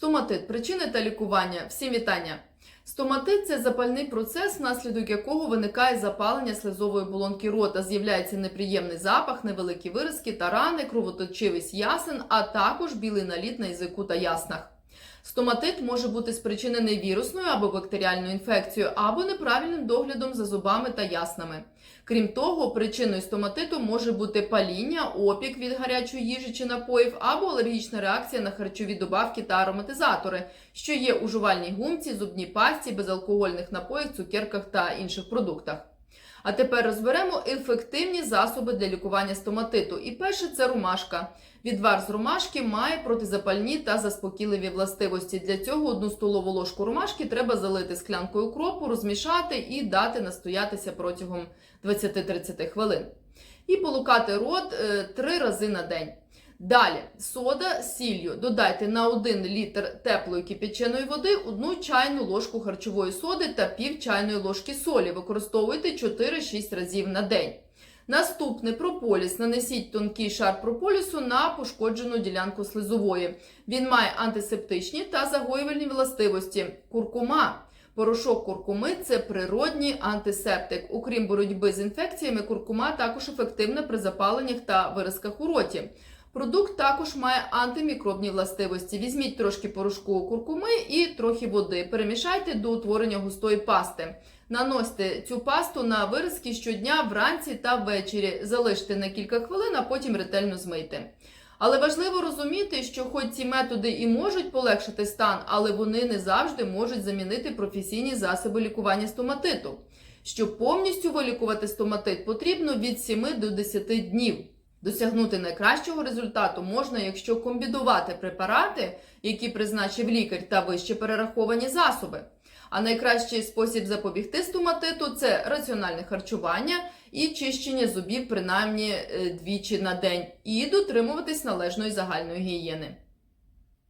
Стоматит причини та лікування. Всім вітання. Стоматит це запальний процес, внаслідок якого виникає запалення слизової болонки рота, з'являється неприємний запах, невеликі виразки та рани, кровоточивість ясен, а також білий наліт на язику та яснах. Стоматит може бути спричинений вірусною або бактеріальною інфекцією, або неправильним доглядом за зубами та яснами. Крім того, причиною стоматиту може бути паління, опік від гарячої їжі чи напоїв, або алергічна реакція на харчові добавки та ароматизатори, що є у жувальній гумці, зубній пасті, безалкогольних напоях, цукерках та інших продуктах. А тепер розберемо ефективні засоби для лікування стоматиту. І перше це ромашка. Відвар з ромашки має протизапальні та заспокійливі властивості. Для цього одну столову ложку ромашки треба залити склянкою кропу, розмішати і дати настоятися протягом 20-30 хвилин. І полукати рот е, три рази на день. Далі сода з сіллю. Додайте на 1 літр теплої кипяченої води одну чайну ложку харчової соди та пів чайної ложки солі. Використовуйте 4-6 разів на день. Наступне прополіс. Нанесіть тонкий шар прополісу на пошкоджену ділянку слизової. Він має антисептичні та загоювальні властивості. Куркума. Порошок куркуми це природній антисептик. Окрім боротьби з інфекціями, куркума також ефективна при запаленнях та виразках у роті. Продукт також має антимікробні властивості. Візьміть трошки порошку куркуми і трохи води. Перемішайте до утворення густої пасти. Наносьте цю пасту на виразки щодня вранці та ввечері. Залиште на кілька хвилин, а потім ретельно змийте. Але важливо розуміти, що хоч ці методи і можуть полегшити стан, але вони не завжди можуть замінити професійні засоби лікування стоматиту. Щоб повністю вилікувати стоматит, потрібно від 7 до 10 днів. Досягнути найкращого результату можна, якщо комбінувати препарати, які призначив лікар, та вище перераховані засоби. А найкращий спосіб запобігти стоматиту це раціональне харчування і чищення зубів принаймні е, двічі на день, і дотримуватись належної загальної гігієни.